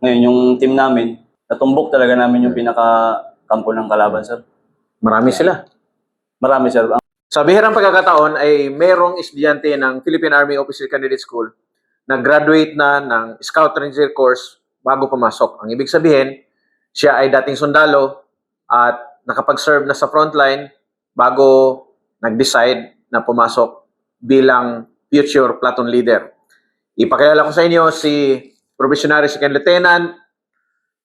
Ngayon, yung team namin, natumbok talaga namin yung pinaka-kampo ng kalaban, sir. Marami sila. Marami, sir. Ang Sa bihirang pagkakataon ay merong estudyante ng Philippine Army Officer Candidate School na graduate na ng Scout Ranger course bago pumasok. Ang ibig sabihin, siya ay dating sundalo at nakapag-serve na sa frontline bago nag-decide na pumasok bilang future platoon leader. Ipakilala ko sa inyo si Probationary Second Lieutenant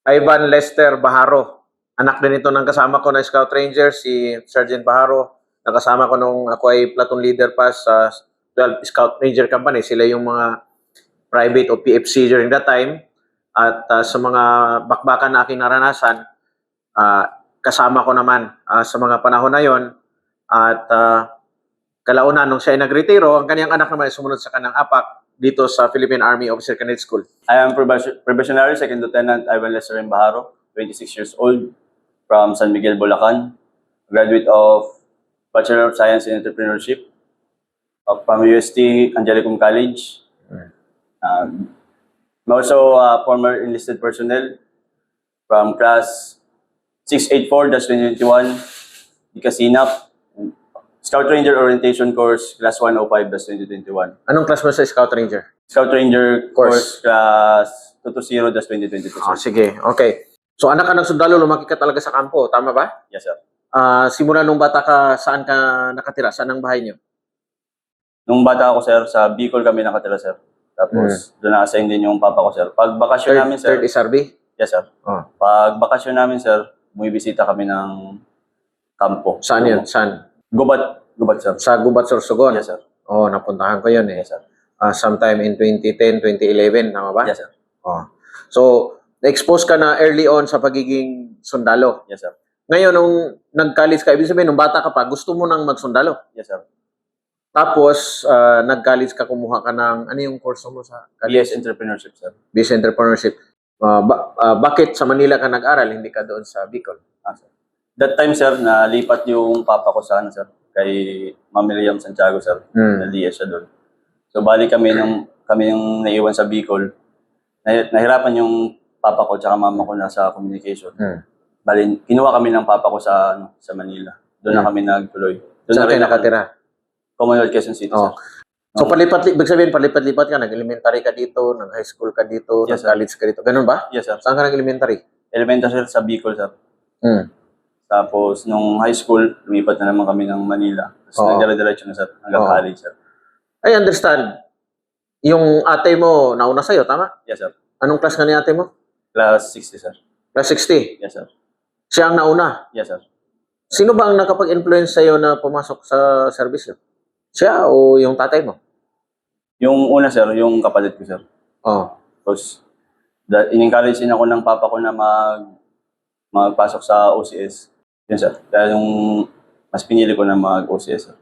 Ivan Lester Baharo. Anak din ito ng kasama ko na Scout Ranger, si Sergeant Baharo. Nakasama ko nung ako ay platoon leader pa sa 12 Scout Ranger Company. Sila yung mga private o PFC during that time. At ah, sa mga bakbakan na aking naranasan, ah, kasama ko naman ah, sa mga panahon na yon. At uh, kalaunan, nung siya ay nagretiro, ang kanyang anak naman ay sumunod sa kanyang apak dito sa Philippine Army Officer Candidate School. I am probation- probationary second lieutenant Ivan Lester Baharo, 26 years old, from San Miguel, Bulacan, graduate of Bachelor of Science in Entrepreneurship uh, from UST Angelicum College. Um, I'm also a former enlisted personnel from class 684-2021, Ikasinap, Scout Ranger Orientation Course, class 105-2021. Anong class mo sa Scout Ranger? Scout Ranger Course. course, class 220-2022. Ah, sige, okay. So anak ka ng sundalo, lumaki ka talaga sa kampo, tama ba? Yes, sir. Ah, simula nung bata ka, saan ka nakatira? Saan ang bahay niyo? Nung bata ako, sir, sa Bicol kami nakatira, sir. Tapos, doon na-assign din yung papa ko, sir. Pag bakasyon Third, namin, sir. third SRB? Yes, sir. Oh. Pag bakasyon namin, sir, bumibisita kami ng kampo. Saan yun? Saan? Gubat. Gubat, sir. Sa Gubat, Sorsogon? Yes, sir. Oh, napuntahan ko yun eh. Yes, sir. Ah, sometime in 2010, 2011, tama ba? Yes, sir. Oh. So, na-expose ka na early on sa pagiging sundalo. Yes, sir. Ngayon, nung nag-college ka, ibig sabihin, nung bata ka pa, gusto mo nang magsundalo. Yes, sir. Tapos, ah, nag-college ka, kumuha ka ng, ano yung course mo sa BS Entrepreneurship, sir. Business Entrepreneurship. Ah, ba- ah, bakit sa Manila ka nag-aral, hindi ka doon sa Bicol? Ah, sir. That time, sir, nalipat yung papa ko sa ano, sir, kay Ma'am Miriam Santiago, sir. Hmm. Naliya siya doon. So, bali kami nung kami yung naiwan sa Bicol. Nah- nahirapan yung papa ko tsaka mama ko na sa communication. Hmm. Bali, kinuha kami ng papa ko sa ano, sa Manila. Doon na Hmm. kami nagtuloy. Doon Saan na kayo rin ako- nakatira? Commonwealth Quezon City, Oh. sir. So, palipat, ibig sabihin, palipat-lipat ka, nag-elementary ka dito, nag-high school ka dito, Yes, sir. nag-college ka dito. Ganun ba? Yes, sir. Saan ka nag-elementary? Elementary sir, sa Bicol, sir. Hmm. Tapos, nung high school, lumipat na naman kami ng Manila. Tapos, Oo. nagdire-diretso na, sir, hanggang Oo. college, sir. I understand. Yung ate mo, nauna sa'yo, tama? Yes, sir. Anong class ka ni ate mo? Class 60, sir. Class 60. Yes, sir. Siya ang nauna. Yes, sir. Sino ba ang nakapag-influence sa'yo na pumasok sa service? Siya o yung tatay mo? Yung una, sir, yung kapatid ko, sir. Oh. Tapos, da- in-encourage din ako ng papa ko na mag magpasok sa OCS. Yun, sir. Kaya yung mas pinili ko na mag-OCS, sir.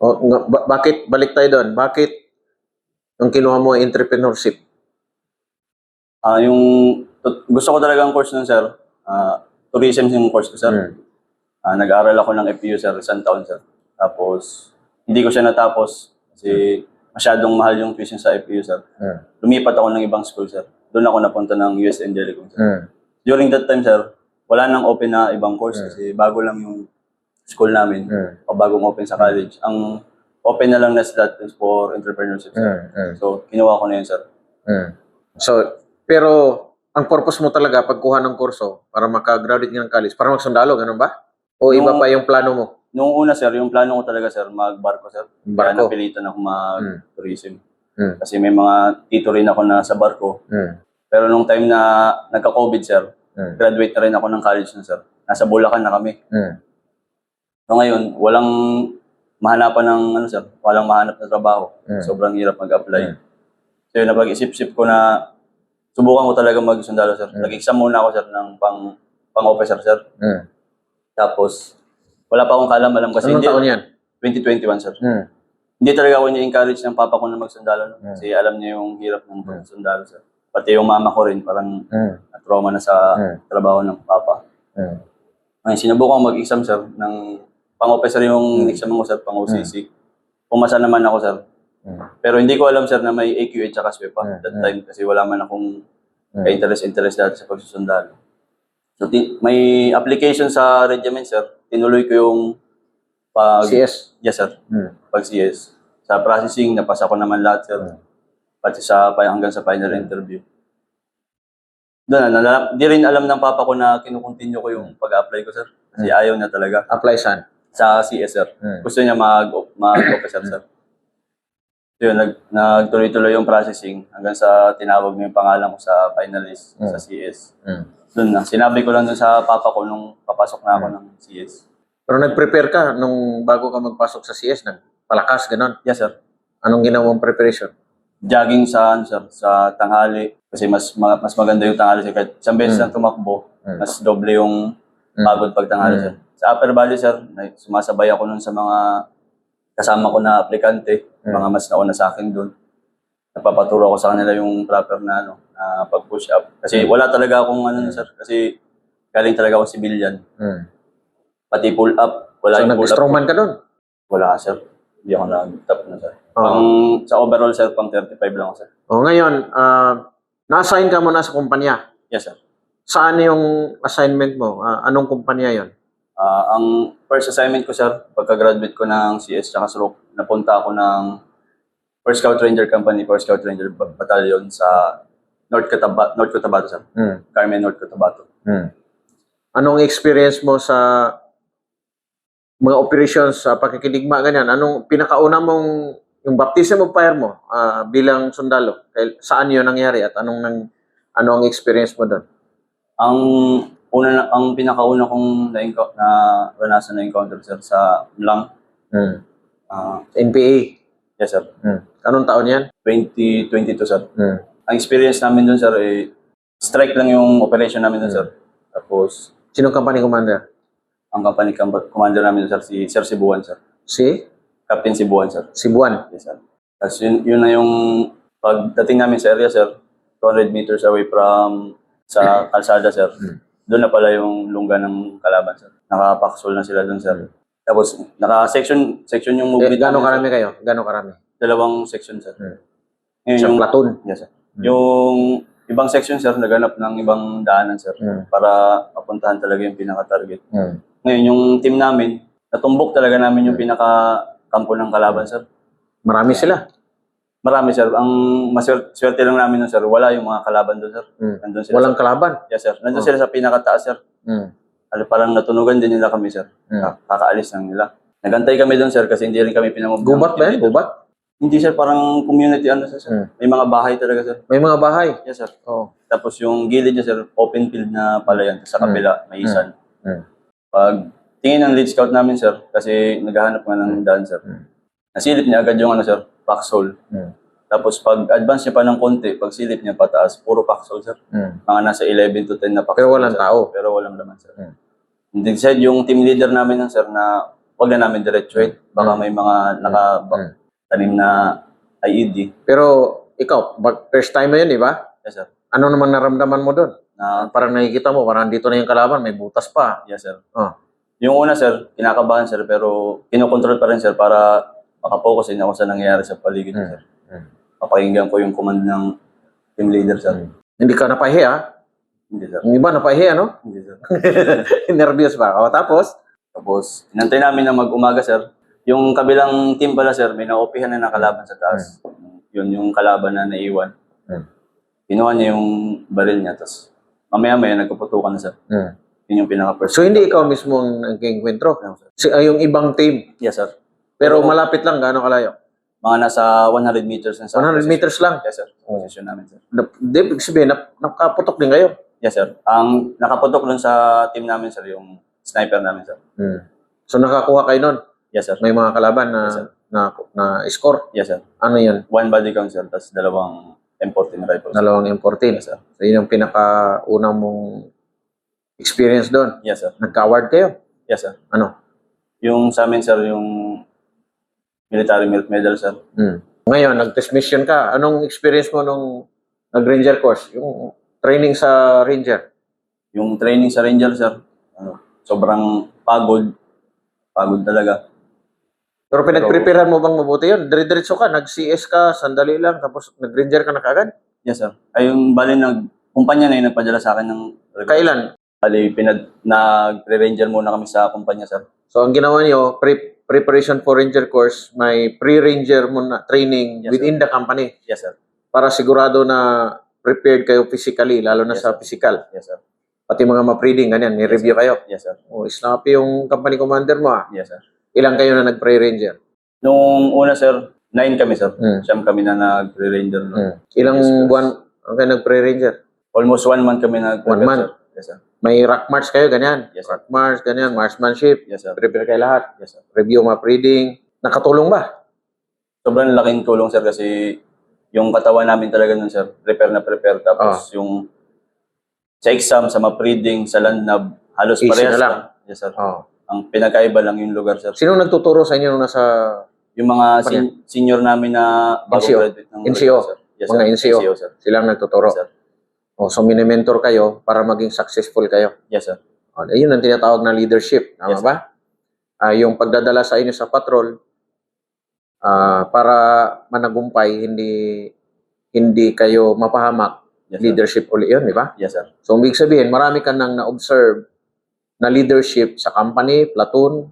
oh nga- ba- bakit, balik tayo doon, bakit yung kinuha mo entrepreneurship? Ah, yung gusto ko talaga ang course nun, sir. Ah, tourism yung course ko, sir. Hmm. Ah, nag-aaral ako ng FPU, sir, isang taon, sir. Tapos, hindi ko siya natapos kasi masyadong mahal yung tuition sa FPU, sir. Hmm. Lumipat ako ng ibang school, sir. Doon ako napunta ng US Angelicum, sir. Hmm. During that time, sir, wala nang open na ibang course Mm. kasi bago lang yung school namin. O bagong open sa college. Ang open na lang na slot is for entrepreneurship. sir. So, kinuha ko na yun, sir. So, pero ang purpose mo talaga pagkuha ng kurso para makagraduate ng college, para magsundalo, ganun ba? O iba pa yung plano mo? Noong una, sir, yung plano ko talaga, sir, mag-barko, sir. Kaya Barko? napilitan ako mag-tourism. Hmm. Kasi may mga tito rin ako na sa barko. Hmm. Pero nung time na nagka-COVID, sir, Hmm. graduate na rin ako ng college na, sir. Nasa Bulacan na kami. Hmm. So ngayon, walang mahanapan ng, ano, sir, walang mahanap na trabaho. Hmm. Sobrang hirap mag-apply. Hmm. So yun, napag-isip-isip ko na subukan ko talaga mag-sundalo, sir. Hmm. Nag-exam muna ako, sir, ng pang, pang-officer, sir. Hmm. Tapos, wala pa akong kalam-alam kasi Anong hindi, taon yan? 2021, sir. Hmm. Hindi talaga ako ni-encourage ng papa ko na magsundalo. no? Hmm. Kasi alam niya yung hirap ng Hmm. pagsundalo, sir. Pati yung mama ko rin, parang Hmm. na-trauma na sa Hmm. trabaho ng papa. Hmm. Ngayon, sinubukan ko mag-exam, sir, ng pang-officer yung Hmm. exam ko, sir, pang-OCC. Pumasa naman ako, sir. Hmm. Pero hindi ko alam, sir, na may AQA at SWE pa Hmm. that time kasi wala man akong Mm. Interest-interest dati sa pagsusundalo. So, may application sa regiment, sir. Tinuloy ko yung pag... CS. Yes, sir. Mm. Pag CS. Sa processing, napasa ko naman lahat, sir. Mm. Pati sa, hanggang sa final interview. Doon, nalala, di rin alam ng papa ko na kinukontinue ko yung pag-apply ko, sir. Kasi ayaw niya talaga. Apply saan? Sa CS, sir. Mm. Gusto niya mag, mag-officer, sir. So yun, nag, nagtuloy-tuloy yung processing hanggang sa tinawag mo yung pangalan ko sa finalist Mm. sa CS. Mm. Doon na. Sinabi ko lang doon sa papa ko nung papasok na ako ng CS. Pero nag-prepare ka nung bago ka magpasok sa CS, nagpalakas, ganon. Yes, sir. Anong ginawang preparation? Jogging sa, ano, sir, sa tanghali. Kasi mas ma- mas maganda yung tanghali. Sir. Kahit isang beses Mm. lang tumakbo, Mm. mas doble yung Mm. pagod pag tanghali, Mm. sir. Sa Upper Valley, sir, na- sumasabay ako nun sa mga kasama ko na aplikante, Mm. mga mas nauna sa akin doon. Napapaturo ko sa kanila yung proper na ano, na pag-push up. Kasi wala talaga akong ano, Mm. sir, kasi galing talaga ako civilian. Mm. Pati pull up, wala So, yung pull up. nag-strongman ka doon? Wala, sir. Hindi ako nag-top na, sir. Oo. Pang, sa overall, sir, pang 35 lang sir. O ngayon, ah, na-assign ka muna sa kumpanya. Yes, sir. Saan yung assignment mo? Ah, anong kumpanya yon? Ah, ang first assignment ko, sir, pagka-graduate ko ng CS tsaka SROC, napunta ako ng First Scout Ranger Company, First Scout Ranger Ba- Battalion sa North Cotabato, North Cotabato, sir. Mm. Carmen, North Cotabato. Mm. Anong experience mo sa mga operations sa pakikidigma ganyan? Anong pinakauna mong yung baptism of fire mo ah, bilang sundalo? Saan 'yon nangyari at anong nang ano ang experience mo doon? Ang una na, ang pinakauna kong na, na ranasan na encounter, sir, sa Lang. Mm. Ah, NPA. yes, sir. Mm. Anong taon 'yan? 2022, sir. Mm. Ang experience namin doon, sir, eh, strike lang yung operation namin doon, sir. Tapos, Sino company commander? ang company com- commander namin doon, sir, si Sir Sibuan, sir. Si Captain Sibuan, sir. Cebuan. Yes, sir. Tapos yun, yun na yung pagdating namin sa area, sir, 200 meters away from sa kalsada, sir. Mm. Doon na pala yung lungga ng kalaban, sir. Nakapaksol na sila doon, sir. Tapos, naka-section section yung Eh, movement. gano'ng namin, karami kayo? Gano'ng karami? sir. Dalawang section, sir. Mm. Ngayon, Isang yung, platoon. yes, sir. Mm. Yung ibang section, sir, naganap ng ibang daanan, sir. Mm. Para mapuntahan talaga yung pinaka-target. Mm. Ngayon, yung team namin, natumbok talaga namin yung pinaka-kampo ng kalaban, sir. Marami sila. Marami, sir. Ang maswerte swerte lang namin nun, sir, wala yung mga kalaban doon, sir. Mm. Nandun sila. Walang sa, kalaban. yes, sir. Nandun Oh. sila sa pinakataas, sir. Mm. Ano, parang natunugan din nila kami, sir. Mm. Ka- Kakaalis lang nila. Nagantay kami doon, sir, kasi hindi rin kami pinamove. Gubat ba yan? Gubat? Hindi, sir. Parang community, ano, sir. Mm. May mga bahay talaga, sir. May mga bahay. Yes, sir. Oh. Tapos yung gilid niya, sir, open field na pala yan. Sa kabila, may isan. Mm. Pag tingin ng lead scout namin, sir, kasi naghahanap nga ng daan, sir. Mm. Nasilip niya agad yung, ano, sir, foxhole. Mm. Tapos pag advance niya pa ng konti, pag silip niya pataas, puro foxhole, sir. Mm. Mga nasa 11 to 10 na foxhole. Pero walang sir. tao. Pero walang laman, sir. Mm. Decide yung team leader namin, sir, na wag na namin diretsuhin. Baka Mm. may mga naka Mm. tanim na IED. Pero ikaw, first time mo yun, di ba? Yes, sir. Ano naman naramdaman mo doon? Na, Parang nakikita mo, parang dito na yung kalaban, may butas pa. yes, sir. Oh. Yung una, sir, kinakabahan, sir, pero kinokontrol pa rin, sir, para makapokus din ako sa nangyayari sa paligid, Mm. sir. Mm. Papakinggan ko yung command ng team leader, sir. Mm. Hindi ka napahiya, ah. Hindi, sir. Yung iba napahiya, no? Hindi, sir. Nervous ba? O, tapos? Tapos, inantay namin na mag-umaga, sir. Yung kabilang team pala, sir, may naupihan na nakalaban sa taas. Yun, yung kalaban na naiwan. Mm. Kinuha niya yung baril niya, tapos mamaya-maya nagkaputukan na, sir. Mm. Yun yung pinaka-first. So, hindi ikaw mismo ang nagkikwentro. Sir? Si, ah, yung ibang team. Yes, sir. Pero malapit lang, gaano kalayo? Mga nasa 100 meters na sa 100 meters lang. Yes, sir. Position namin, sir. Nap- Di, ibig sabihin, nap, nakaputok din kayo. Yes, sir. Ang nakaputok dun sa team namin, sir, yung sniper namin, sir. Mm. So, nakakuha kayo nun. Yes, sir. May mga kalaban na, Yes, sir. na, na score. Yes, sir. Ano yun? One body count, sir, tapos dalawang M14 rifles. Dalawang M14. Yes, sir. So, yun yung pinaka-unang mong experience doon. Yes, sir. Nagka-award kayo. Yes, sir. Ano? Yung sa amin, sir, yung military merit medal, sir. Mm. Ngayon, nag-test mission ka. Anong experience mo nung nag-ranger course? Yung training sa ranger. Yung training sa Ranger, sir, ano, sobrang pagod. Pagod talaga. Pero pinag-preparean mo bang mabuti yun? Dire-diretso ka, nag-CS ka, sandali lang, tapos nag-ranger ka na kagad? Yes, sir. Ay, yung bali nag kumpanya na yung nagpadala sa akin ng Kailan? Bali, pinad, nag-ranger muna kami sa kumpanya, sir. So, ang ginawa niyo, pre- preparation for ranger course, may pre-ranger muna training Yes, within the company Yes, sir. para sigurado na prepared kayo physically, lalo na Yes, sa sir. physical. Yes, sir. Pati mga ma-reading, ganyan, may review kayo. Yes, sir. Oh, snappy yung company commander mo ah. Yes, sir. Ilang kayo na nag-pre-ranger? Nung una, sir, nine kami, sir. Mm. Siyam kami na nag-ranger. no? Hmm. Ilang Yes, sir. buwan ang kayo nag-pre-ranger? Almost one month kami nag One month? Sir. Yes, sir. May rock march kayo, ganyan. Yes, sir. rock march, ganyan, marksmanship. Yes, sir. Prepare kayo lahat. Yes, sir. Review mga reading. Nakatulong ba? Sobrang laking tulong, sir, kasi yung katawan namin talaga nun, sir, prepare na prepare. Tapos yung sa exam, sa map-reading, sa landnab, halos Easy parehas na lang. Yes, sir. Oh. Ang pinakaiba lang yung lugar, sir. Sino nagtuturo sa inyo nung nasa Yung mga sen- senior namin na bagong NCO? graduate ng NCO? sir. Yes, Mga sir. NCO? sir. silang nagtuturo? Yes, sir. Oh, so mini-mentor kayo para maging successful kayo. Yes, sir. Oh, yun ang tinatawag na leadership, tama Yes, ba? Ah, yung pagdadala sa inyo sa patrol ah, para managumpay, hindi hindi kayo mapahamak. Yes, sir. leadership ulit yun, di ba? Yes, sir. So, ibig sabihin, marami ka nang na-observe na leadership sa company, platoon,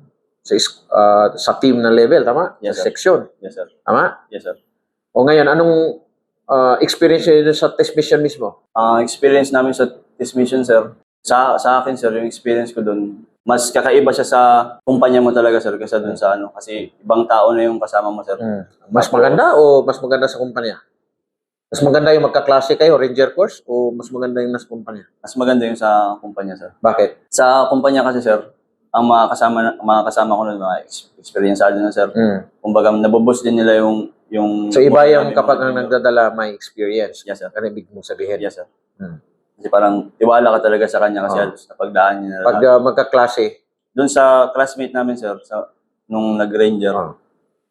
sa, ah, sa team na level, tama? Yes, sa sir. section, Yes, sir. tama? Yes, sir. O ngayon, anong ah, experience nyo sa test mission mismo? Ang experience namin sa test mission, sir, sa sa akin, sir, yung experience ko doon, mas kakaiba siya sa kumpanya mo talaga, sir, kaysa doon sa ano. Kasi ibang tao na yung kasama mo, sir. Mas maganda o mas maganda sa kumpanya? Mas maganda yung magkaklase kayo, Ranger Course, o mas maganda yung nasa kumpanya? Mas maganda yung sa kumpanya, sir. Bakit? Sa kumpanya kasi, sir, ang mga kasama, mga kasama ko nun, mga experienceado na, sir. Mm. Kumbaga, nabuboost din nila yung... yung So, iba yung kapag ang nagdadala may experience. Yes, sir. Ano ibig mong sabihin? Yes, sir. Hmm. Kasi parang tiwala ka talaga sa kanya kasi Oh. halos napagdaan niya na Pag ah, magkaklase, Doon sa classmate namin, sir, sa, nung nag-ranger, Oh.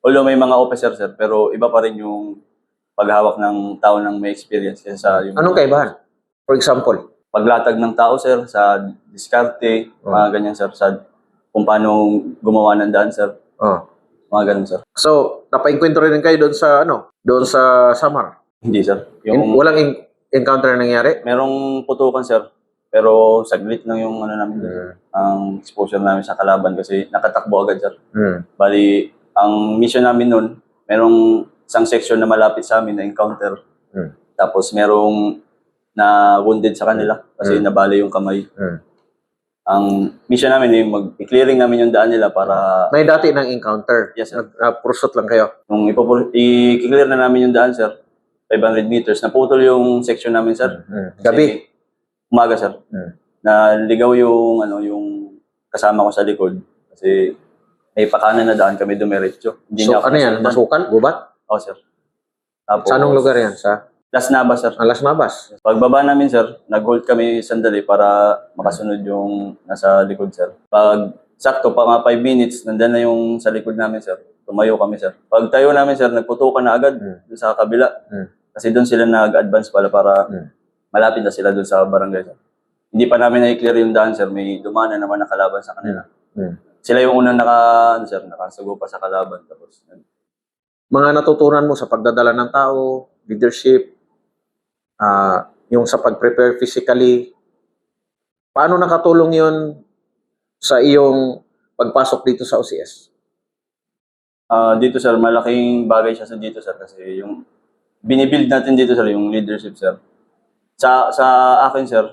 although may mga officer, sir, pero iba pa rin yung paghawak ng tao ng may experience kaysa sa yung anong kaibahan? For example, paglatag ng tao, sir, sa diskarte, Oh. mga ganyan, sir, sa kung paano gumawa ng daan, sir, oh. Mga ganun, sir. So, napainkwento rin kayo doon sa ano, doon sa Samar. Hindi, sir. In- Yung, walang in- encounter na nangyari? merong putukan, sir, pero saglit lang yung ano namin, Hmm. ang exposure namin sa kalaban kasi nakatakbo agad, sir. Hmm. Bali, ang mission namin nun, merong isang section na malapit sa amin na encounter. Hmm. Tapos merong na wounded sa kanila kasi Hmm. nabali yung kamay. Hmm. Ang mission namin yung mag-clearing namin yung daan nila para May dati ng encounter. Yes, sir. Nag, ah, lang kayo. nung ipopul- i-clear na namin yung daan, sir, 500 meters, naputol yung section namin, sir. Kasi Gabi. Umaga, sir. Hmm. Naligaw yung, ano, yung kasama ko sa likod. Kasi may pakanan na daan kami dumiretso. Hindi So, niya ako ano yan? nasundan. Masukal? Gubat? Oo, sir. Tapos, Sa anong lugar yan? Sa Las Navas, sir. Alas Navas? Pagbaba namin, sir, nag-hold kami sandali para makasunod yung nasa likod, sir. Pag sakto, pa mga 5 minutes, nandun na yung sa likod namin, sir. Tumayo kami, sir. Pag tayo namin, sir, nagputukan na agad dun sa kabila. Hmm. Kasi doon sila nag-advance pala para Hmm. malapit na sila doon sa barangay, sir. Hindi pa namin na-clear yung daan, sir. May dumana naman na kalaban sa kanila. Hmm. Sila yung unang naka, ano, sir, nakasugo pa sa kalaban. Tapos, Mga natutunan mo sa pagdadala ng tao, leadership, ah, yung sa pag-prepare physically, paano nakatulong yun sa iyong pagpasok dito sa OCS? Ah, dito sir, malaking bagay siya sa dito sir kasi yung binibuild natin dito sir, yung leadership sir. Sa sa akin sir,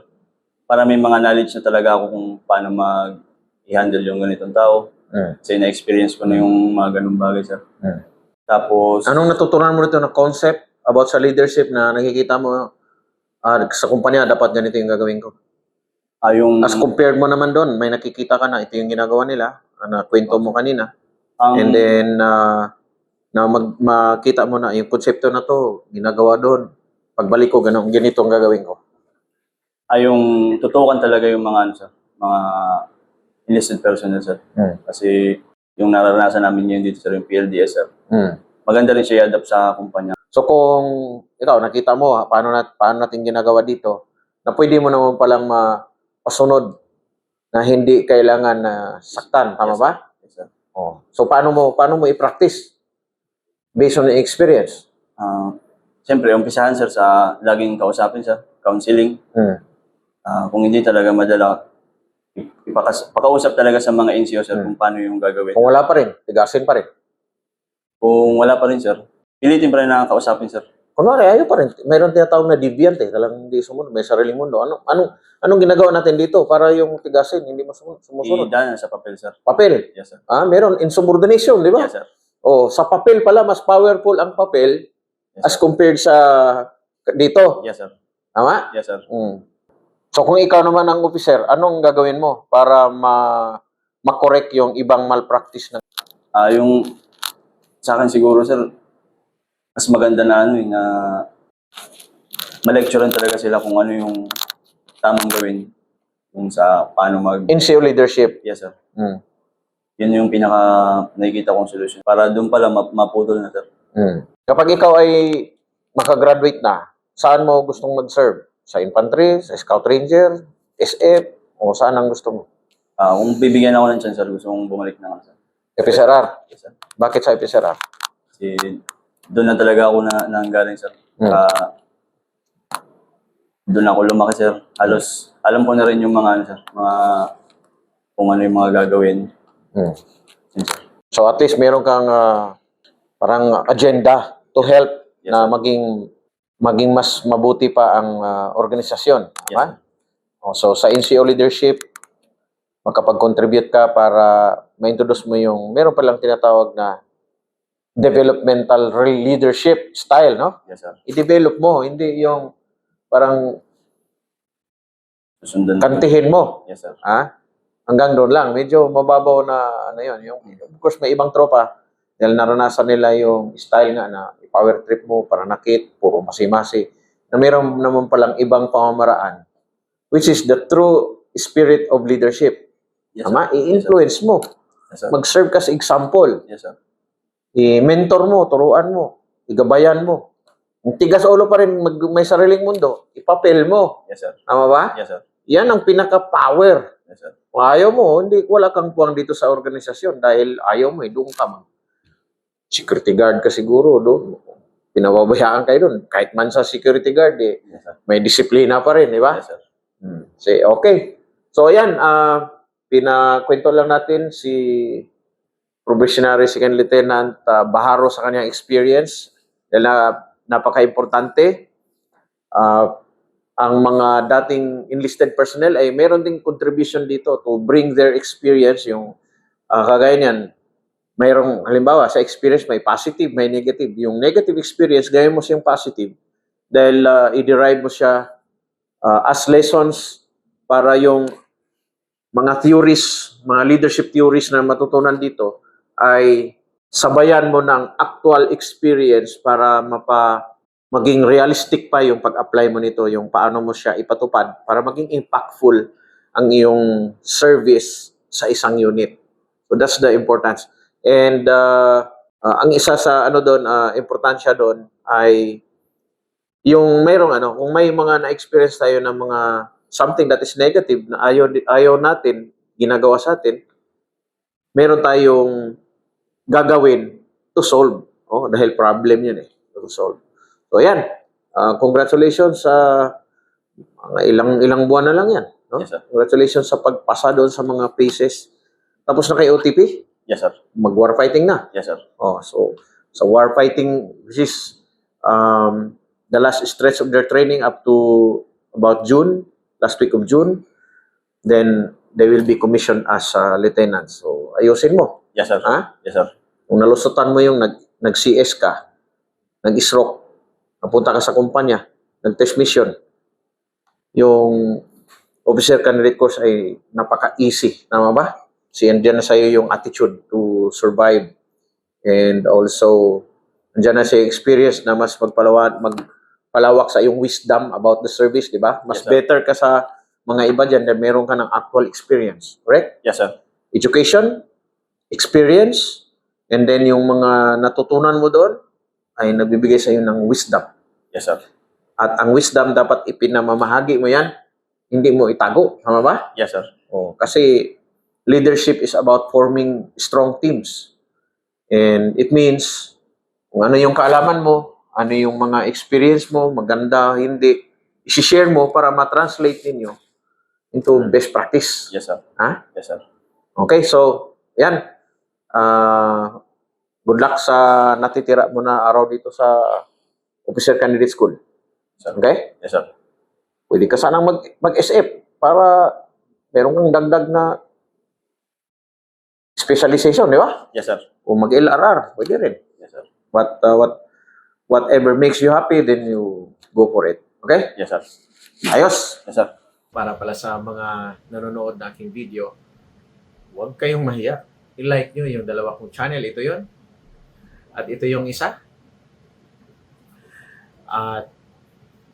para may mga knowledge na talaga ako kung paano mag i-handle yung ganitong tao. Kasi na-experience ko na yung mga ganung bagay sir. Hmm. Tapos, Anong natutunan mo nito na concept about sa leadership na nakikita mo ah, sa kumpanya dapat ganito yung gagawin ko? ah, yung, As compared mo naman doon, may nakikita ka na ito yung ginagawa nila, ah, na kwento mo kanina. ang, And then, uh, na mag, makita mo na yung konsepto na to, ginagawa doon. Pagbalik ko, ganun, ganito ang gagawin ko. ah, yung tutukan talaga yung mga ano sir, mga enlisted personnel sir. Hmm. Kasi yung naranasan namin ngayon dito sir, yung PLDS sir. Hmm. Maganda rin siya i-adapt sa kumpanya. So kung ikaw, nakita mo paano, nat, paano natin ginagawa dito, na pwede mo naman palang mapasunod na hindi kailangan na saktan, tama Yes, ba? Yes, sir. Oh. So paano mo paano mo i-practice based on the experience? Ah, siyempre, umpisahan sir sa laging kausapin sir, counseling. Hmm. Ah, kung hindi talaga madala, ipakas, pakausap talaga sa mga NCO sir Hmm. kung paano yung gagawin. Kung wala pa rin, tigasin pa rin. Kung wala pa rin sir, pilitin pa rin na kausapin sir. Kunwari, ayaw pa rin. Mayroon tinatawag na deviant eh. Talagang hindi sumunod. May sariling mundo. Anong, anong, anong ginagawa natin dito para yung tigasin hindi masunod, sumusunod? Idaan sa papel sir. Papel. Yes sir. Ah, meron insubordination, di ba? Yes sir. Oh, sa papel pala mas powerful ang papel Yes, as compared sa dito. Yes sir. Tama? Yes sir. Mm. So kung ikaw naman ang officer, anong gagawin mo para ma makorek yung ibang malpractice na Ah, yung sa akin siguro sir, mas maganda na ano eh, na ma-lecturean talaga sila kung ano yung tamang gawin kung sa paano mag NCO leadership? Yes sir. Mm. Yun yung pinaka nakikita kong solution. Para doon pala map- maputol na sir. Mm. Kapag ikaw ay makagraduate na, saan mo gustong mag-serve? Sa infantry, sa scout ranger, SF, o saan ang gusto mo? Ah, kung bibigyan ako ng chance sir, gusto kong bumalik na nga sir. FSRR. Yes sir. Bakit sa FSRR? Kasi doon na talaga ako na nanggaling sir. Hmm. Ah, doon ako lumaki sir. Halos alam ko na rin yung mga ano sir, mga kung ano yung mga gagawin. Mm. So at least meron kang ah, parang agenda to help Yes, na sir. maging maging mas mabuti pa ang ah, organisasyon. Yes, Tama? Oh, so sa NCO leadership, makapag-contribute ka para ma-introduce mo yung, meron palang tinatawag na developmental leadership style, no? Yes sir. I-develop mo, hindi yung parang Susundan. kantihin mo. Yes sir. Ha? Hanggang doon lang. Medyo mababaw na ano yun. Yung, of course, may ibang tropa dahil naranasan nila yung style nga na power trip mo, para nakit, puro masi-masi. Na meron naman palang ibang pamamaraan which is the true spirit of leadership. Yes, Tama? sir. I-influence mo. Yes. Mag-serve ka sa example. Yes sir. I-mentor mo, turuan mo, igabayan mo. Yung tigas ulo pa rin, mag, may sariling mundo, ipapel mo. Yes sir. Tama ba? Yes sir. Yan ang pinaka-power Yes sir. Kung ayaw mo, hindi, wala kang puwang dito sa organisasyon dahil ayaw mo, eh, doon ka mag security guard ka siguro, doon. Pinababayaan kayo doon. Kahit man sa security guard, eh, Yes sir. may disiplina pa rin, di ba? Yes sir. Hmm. Say, okay. So, yan, ah, pinakwento lang natin si Probationary Second Lieutenant ah, Baharo sa kanyang experience. Dahil na, napaka-importante. Ah, ang mga dating enlisted personnel ay meron ding contribution dito to bring their experience yung ah, kagaya niyan mayroong halimbawa sa experience may positive may negative yung negative experience gawin mo siyang positive dahil ah, i-derive mo siya ah, as lessons para yung mga theories mga leadership theories na matutunan dito ay sabayan mo ng actual experience para mapa maging realistic pa yung pag-apply mo nito, yung paano mo siya ipatupad para maging impactful ang iyong service sa isang unit. So that's the importance. And uh, uh, ang isa sa ano doon, uh, importansya doon ay yung mayroong ano, kung may mga na-experience tayo ng mga something that is negative na ayaw, ayaw natin, ginagawa sa atin, meron tayong gagawin to solve. Oh, dahil problem yun eh, to solve. So yan, Ah, congratulations sa mga ilang ilang buwan na lang yan. No? Yes sir. Congratulations sa pagpasa doon sa mga phases. Tapos na kay OTP, Yes sir. mag-war fighting na. Yes sir. Oh, so sa war fighting, which is um, the last stretch of their training up to about June, last week of June, then they will be commissioned as uh, lieutenants. So ayusin mo. Yes sir. Ha? Yes sir. Kung nalusutan mo yung nag, nag-CS ka, nag-stroke, napunta ka sa kumpanya, nag-test mission, yung officer candidate course ay napaka-easy. Tama ba? Si andyan na sa'yo yung attitude to survive. And also, andyan na sa experience na mas magpalawak, magpalawak sa iyong wisdom about the service, di ba? Mas Yes, sir. better ka sa mga iba dyan na meron ka ng actual experience. Correct? Yes sir. education, experience, and then yung mga natutunan mo doon ay nagbibigay sa iyo ng wisdom. Yes sir. At ang wisdom dapat ipinamamahagi mo yan, hindi mo itago. Tama ba? Yes sir. Oh, kasi leadership is about forming strong teams. And it means kung ano yung kaalaman mo, ano yung mga experience mo, maganda, hindi, isi-share mo para ma-translate ninyo into best practice. Yes, sir. Ha? Yes, sir. Okay, so, yan. Ah, good luck sa natitira mo na araw dito sa Officer Candidate School. Okay? Yes, sir. Pwede ka sanang mag, mag-SF para meron kang dagdag na specialization, di ba? Yes, sir. O mag-LRR, pwede rin. Yes, sir. What, uh, what, whatever makes you happy, then you go for it. Okay? Yes, sir. Ayos! Yes, sir. para pala sa mga nanonood ng aking video, huwag kayong mahiya. I-like nyo yung dalawa kong channel. Ito yon At ito yung isa. At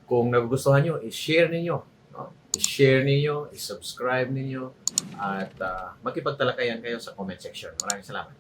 kung nagugustuhan nyo, i-share ninyo. No? I-share ninyo, i-subscribe ninyo, at uh, makipagtalakayan kayo sa comment section. Maraming salamat.